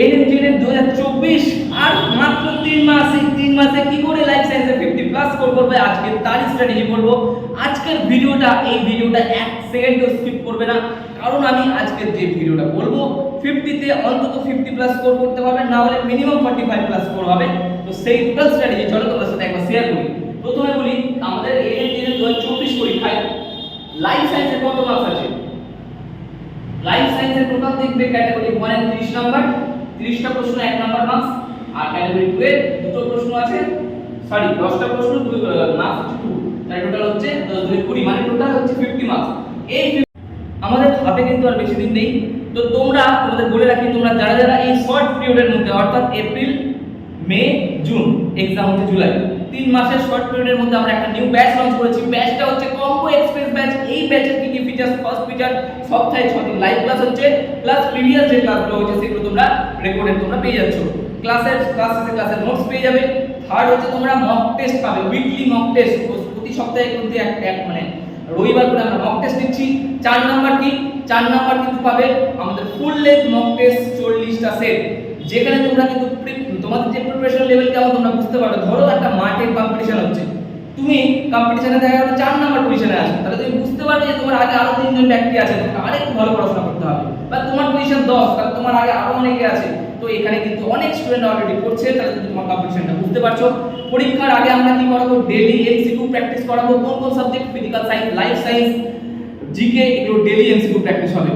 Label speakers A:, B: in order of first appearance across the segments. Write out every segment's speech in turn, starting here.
A: এনএমজিএন দু হাজার চব্বিশ আর মাত্র তিন মাস, তিন মাসে কি করে লাইফ সায়েন্সে ফিফটি প্লাস করবে? আজকে তারই স্ট্র্যাটেজি বলব। আজকের ভিডিওটা, এই ভিডিওটা এক সেকেন্ডও স্কিপ করবে না। কারণ আমি আজকের যে ভিডিওটা বলব ফিফটিতে অন্তত ফিফটি প্লাস স্কোর করতে পারবে না minimum forty five plus score হবে। তো সেই টোটাল স্ট্র্যাটেজি সাথে একবার শেয়ার করি। প্রথমে বলি, আমাদের এনএমজিএন দু হাজার চব্বিশ পরীক্ষায় লাইফ সায়েন্সের কত মার্কস আছে? লাইফ সায়েন্সের টোটাল দেখবে ক্যাটাগরি 1 এর 30 নাম্বার 30টা প্রশ্ন এক নাম্বার মার্কস আর ক্যাটাগরি 2 এর দুটো প্রশ্ন আছে সরি 10টা প্রশ্ন, দুই মার্কস হচ্ছে 2 তাই টোটাল হচ্ছে 2 20 মানে টোটাল হচ্ছে 50 মার্কস এই আমাদের হাতে কিন্তু আর বেশি দিন নেই। তো তোমরা, তোমাদের বলে রাখি, তোমরা যারা যারা এই শর্ট পিরিয়ডের মধ্যে, অর্থাৎ এপ্রিল মে জুন এক্সাম হচ্ছে জুলাই তিন মাসের শর্ট পিরিয়ডের মধ্যে আমরা একটা নিউ ব্যাচ লঞ্চ করেছি। ব্যাচটা হচ্ছে কম্বো এক্সপ্রেস ব্যাচ এই ব্যাচের কি কি ফিচার্স ফার্স্ট ফিচার সপ্তাহে ছ দিন লাইভ ক্লাস হচ্ছে। প্লাস প্রিভিয়াস যে ক্লাসগুলো হচ্ছে, সেগুলো তোমরা রেকর্ডেড তোমরা পেয়ে যাচ্ছ। ক্লাসের ক্লাসের ক্লাসের নোটস পেয়ে যাবে। থার্ড হচ্ছে তোমরা মক টেস্ট পাবে। উইকলি মক টেস্ট প্রতি সপ্তাহে কিন্তু এক এক মানে রবিবার করে আমরা মক টেস্ট দিচ্ছি। চার নাম্বার কি? চার নাম্বার কিন্তু পাবে। আমাদের ফুল লেন্থ মক টেস্ট চল্লিশটা সেট যেখানে তোমরা কিন্তু তোমাদের যে প্রিপারেশন লেভেল কেমন তোমরা বুঝতে পারো ধরো একটা মাঠে কম্পিটিশন হচ্ছে। তুমি কম্পিটিশনে দেখা গেলো চার নাম্বার পজিশনে আছো। তাহলে তুমি বুঝতে পারবে যে তোমার আগে আরও তিনজন ব্যক্তি আছে, তোমাকে আরেকটু ভালো পড়াশোনা করতে হবে। বা তোমার পজিশন দশ, তাহলে তোমার আগে আরও অনেকে আছে। তো এখানে কিন্তু অনেক স্টুডেন্ট অলরেডি করছে তাহলে তুমি তোমার কম্পিটিশনটা বুঝতে পারছ। পরীক্ষার আগে আমরা কি করাবো? ডেইলি এমসিকিউ প্র্যাকটিস করাবো। কোন কোন subject physical science life science GK এগুলো ডেইলি এমসিকিউ প্র্যাকটিস হবে।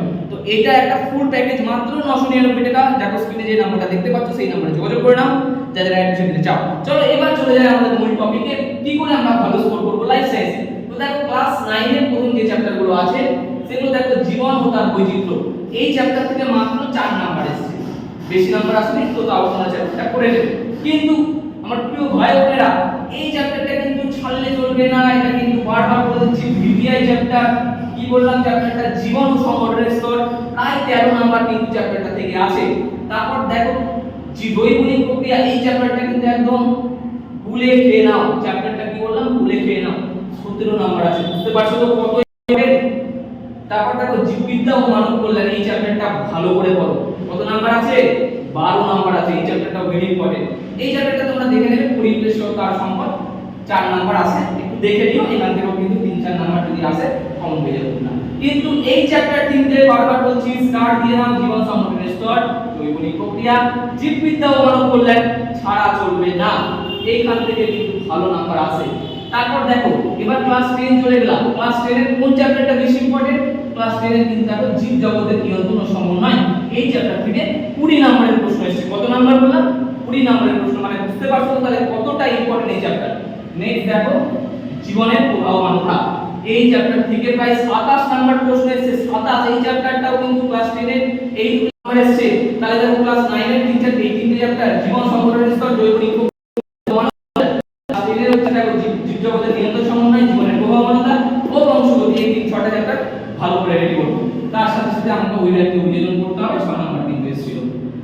A: এটা একটা ফুল প্যাকেজ মাত্র নশো নিরানব্বই টাকা। দেখো স্ক্রিনে যে নাম্বারটা দেখতে পাচ্ছ, সেই নাম্বারে যোগাযোগ করে নাও। যাদের অ্যাডমিশন নিতে চাও। চলো, এবার চলে যাই আমাদের মূল টপিকে কি করে আমরা ভালো স্কোর করব? লাইফ সায়েন্সে তো দেখো ক্লাস নাইনের প্রথম যে চ্যাপ্টারগুলো আছে, সেগুলো দেখো জীবন ও তার বৈচিত্র্য। এই চ্যাপ্টার থেকে মাত্র চার নাম্বার এসেছে। বেশি নাম্বার আসলে তো তাও তোমরা চ্যাপ্টারটা করে নেবে। কিন্তু আমার প্রিয় ভাই বোনেরা, এই চ্যাপ্টারটা কিন্তু ছাড়লে চলবে না, এটা কিন্তু বারবার বলে দিচ্ছি ভিভিআই চ্যাপ্টার বললাম চ্যাপ্টারটা জীবন সংগঠনের স্তর, প্রায় তেরো নাম্বার কিন্তু চ্যাপ্টারটা থেকে আসে। তারপর দেখো জি দৈবনিক প্রক্রিয়া, এই চ্যাপ্টারটা কিন্তু একদম ভুলে খেয়ে নাও। চ্যাপ্টারটা কি বললাম? ভুলে খেয়ে নাও। সতেরো নাম্বার আছে, বুঝতে পারছ তো কত তারপর দেখো, জীববিদ্যা ও মানব কল্যাণ, এই চ্যাপ্টারটা ভালো করে পড়ো। কত নাম্বার আছে? বারো নাম্বার আছে, এই চ্যাপ্টারটা ভেরি ইম্পর্টেন্ট এই চ্যাপ্টারটা তোমরা দেখে নেবে, পরিবেশ তার সম্পদ। চার নাম্বার আছে। একটু দেখে নিও, এখান থেকেও কিন্তু তিন, চার নাম্বার যদি আসে কমন যাবে না। কিন্তু এই চ্যাপ্টার বারবার বলছি নাও, জীবন সংগঠনের স্তর জৈবনিক প্রক্রিয়া, জীববিদ্যা ছাড়া চলবে না। এইখান থেকে কিন্তু ভালো নাম্বার আসে তারপর দেখো, এবার ক্লাস 10 চলে গেলাম। ক্লাস 10 এর কোন চ্যাপ্টারটা বেশি ইম্পর্টেন্ট ক্লাস 10 এর কিন্তু দেখো, জীব জগতের নিয়ন্ত্রণ সমন্বয়। এই চ্যাপ্টার থেকে 20 নম্বরের প্রশ্ন এসেছে। কত নাম্বার বললাম? 20 নম্বরের প্রশ্ন মানে বুঝতে পারছ তাহলে কতটা ইম্পর্টেন্ট এই চ্যাপ্টার নেক্সট দেখো, জীবনের প্রবাহমানতা এই চ্যাপ্টার থেকে প্রায় 27 নাম্বার প্রশ্ন এসেছে। 27 এই চ্যাপ্টারটাও কিন্তু ক্লাস 10 এর, এই নাম্বার এসেছে। তাহলে দেখো ক্লাস 9 এর তিনটা এই তিনটে চ্যাপ্টার জীবন সংগঠনের স্তর, জীব- তার সাথে সাথে আমাকে ওই রাখতে করতে হবে, ছয় নম্বর কিন্তু এসেছিল।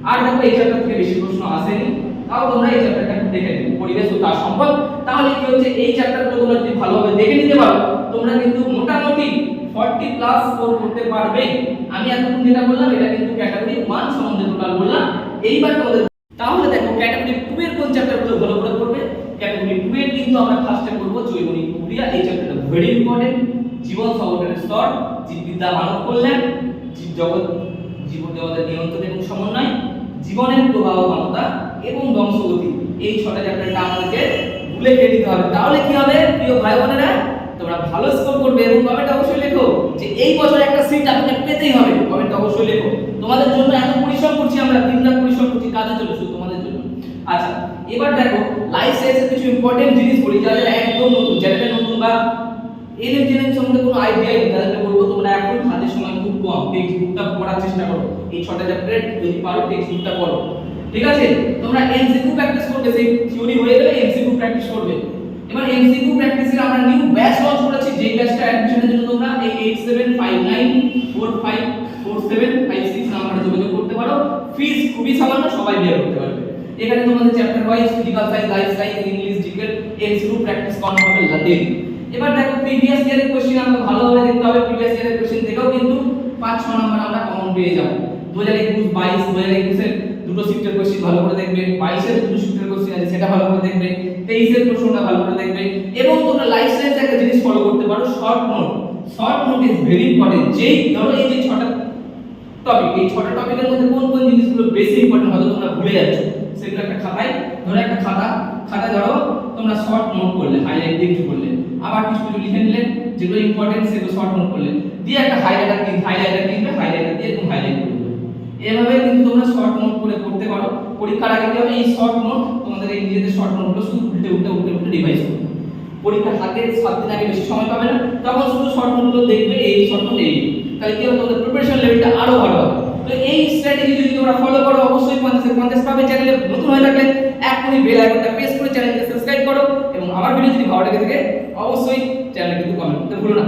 A: আর দেখো, এই চ্যাপ্টার থেকে বেশি প্রশ্ন আসেনি। তাও তোমরা এই চ্যাপ্টারটা দেখে নিও। পরিবেশ ও তার সম্পদ। তাহলে কি হচ্ছে? এই চ্যাপ্টারগুলো তোমরা যদি ভালোভাবে দেখে নিতে পারো, তোমরা কিন্তু মোটামুটি 40 প্লাস স্কোর করতে পারবে। আমি এতক্ষণ যেটা বললাম, এটা কিন্তু ক্যাটাগরি 1 সম্বন্ধে টোটাল বললাম। এইবার তোমাদের তাহলে দেখো ক্যাটাগরি 2 এর কোন চ্যাপ্টারগুলো ভালো করে পড়বে? ক্যাটাগরি 2 এর কিন্তু আমরা ফার্স্টে করব জৈবনিক প্রক্রিয়া। এই চ্যাপ্টারটা ভেরি ইম্পর্টেন্ট জীবন সংগঠনের স্তর, জীববিদ্যা, মানব কল্যাণ জীব জগৎ জীব জগতের নিয়ন্ত্রণ এবং সমন্বয়, জীবনের প্রবাহমানতা এবং বংশগতি। এই ছটা চ্যাপ্টারটা আমাদেরকে ভুলে খেয়ে দিতে হবে। তাহলে কি হবে? প্রিয় ভাই বোনেরা, তোমরা ভালো স্কোর করবে এবং কমেন্ট অবশ্যই লেখো যে এই বছর একটা সিট আপনাকে পেতেই হবে। কমেন্ট অবশ্যই লেখো। তোমাদের জন্য এত পরিশ্রম করছি আমরা, দিন রাত পরিশ্রম করছি কাজে চলে শুধু তোমাদের জন্য। আচ্ছা এবার দেখো লাইফ সায়েন্সের কিছু ইম্পর্টেন্ট জিনিস বলি যাদের একদম নতুন চ্যানেলে নতুন বা এলএম জেনের সম্বন্ধে কোনো আইডিয়া নেই, তাদেরকে বলব তোমরা এখন হাতে সময় খুব কম টেক্সট বুকটা পড়ার চেষ্টা করো। এই ছটা চ্যাপ্টার যদি পারো টেক্সট বুকটা পড়ো। ঠিক আছে? তোমরা এমসিকিউ প্র্যাকটিস করবে, সেই থিওরি হয়ে গেলে এমসিকিউ প্র্যাকটিস করবে। এবার এমসিকিউ প্র্যাকটিসের আমরা নিউ ব্যাচ লঞ্চ করেছি, যেই ব্যাচটা অ্যাডমিশনের জন্য তোমরা এই 8759454756 নম্বরে যোগাযোগ করতে পারো। ফিস খুবই সামান্য, সবাই বের করতে পারবে। এখানে তোমাদের chapter wise physical science life science English GK MCQ practice করানো হবে ডেইলি এবার দেখো প্রিভিয়াস ইয়ারের কোশ্চেন আমরা ভালোভাবে দেখতে হবে। প্রিভিয়াস ইয়ারের কোশ্চেন থেকেও কিন্তু 5 6 নাম্বার আমরা কমন পেয়ে যাব। 2021 22 2021 এর দুটো শিফটের কোশ্চেন ভালো করে দেখবে, বাইশের দুটো শিফটের কোশ্চেন আছে, সেটা ভালো করে দেখবে, তেইশের প্রশ্নটা ভালো করে দেখবে, এবং তোমরা লাইফ সায়েন্স একটা জিনিস ফলো করতে পারো short note short note is very important যেই, ধরো এই যে ছটা টপিক এই ছটা টপিকের মধ্যে কোন কোন জিনিসগুলো বেশি ইম্পর্টেন্ট হয়তো তোমরা ভুলে যাচ্ছ? সেগুলো একটা খাতায়, ধরো একটা খাতা খাতা ধরো, তোমরা শর্ট নোট করলে হাইলাইট দিয়ে কিছু করলে। আবার কিছু কিছু লিখে নিলে, যেগুলো ইম্পর্টেন্ট সেগুলো শর্ট নোট করলে। দিয়ে একটা হাইলাইটার কি হাইলাইটার কিনবে হাইলাইটার দিয়ে এরকম হাইলাইট করে দেবে এভাবে কিন্তু তোমরা শর্ট নোট করে করতে পারো। পরীক্ষার আগে হবে এই শর্ট নোট তোমাদের এই নিজেদের শর্ট নোটগুলো শুধু উল্টে উল্টে উল্টে উল্টে রিভাইজ করবে পরীক্ষার হাতে সাত দিন আগে বেশি সময় পাবে না। তখন শুধু শর্ট নোটগুলো দেখবে, এই শর্ট নোট এই। তাহলে কি হবে? তোমাদের প্রিপারেশন লেভেলটা আরও ভালো হবে। তো এই স্ট্র্যাটেজি যদি তোমরা ফলো করো, অবশ্যই পঞ্চাশে পঞ্চাশ পাবে চ্যানেলে নতুন হয়ে থাকলে এখনই বেল আইকনটা প্রেস করে চ্যানেলকে সাবস্ক্রাইব করো এবং আমার ভিডিও যদি ভালো লেগে থাকে, অবশ্যই চ্যানেলে কিন্তু কমেন্ট করতে ভুলো না।